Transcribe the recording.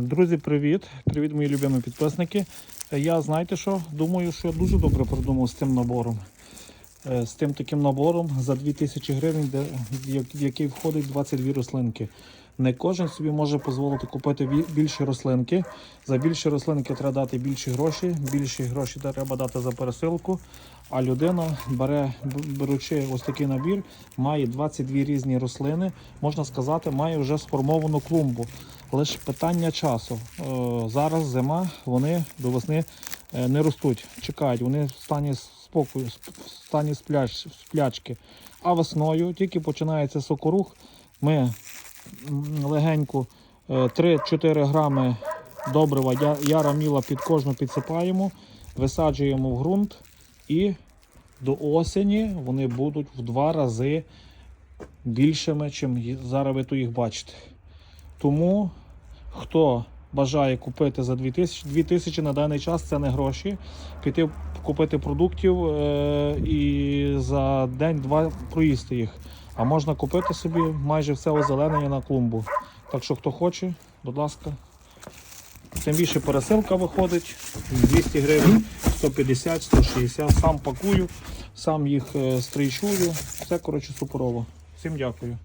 Друзі, привіт! Привіт, мої любимі підписники. Я знаєте що? Думаю, що я дуже добре придумав з цим набором. Е, З тим таким набором за 2000 гривень, в який входить 22 рослинки. Не кожен собі може дозволити купити більші рослинки. За більші рослинки треба дати більші гроші. Більші гроші треба дати за пересилку. А людина бере, беручи ось такий набір, має 22 різні рослини. Можна сказати, має вже сформовану клумбу. Лише питання часу. Е, Зараз зима, вони до весни е, не ростуть, чекають, вони в стані спокою, в стані спляч, сплячки. А весною тільки починається сокорух. Ми легенько е, 3-4 грами добрива яра міла під кожну підсипаємо, висаджуємо в ґрунт і до осені вони будуть в два рази більшими, чим зараз ви тут їх бачите. Тому хто бажає купити за 2000, 2000 на даний час це не гроші. Піти купити продуктів е, і за день-два проїсти їх. А можна купити собі майже все озеленення на клумбу. Так що хто хоче, будь ласка. Тим більше пересилка виходить 200 гривень, 150, 160. Сам пакую, сам їх е, стрійчую. Все коротше суперово. Всім дякую.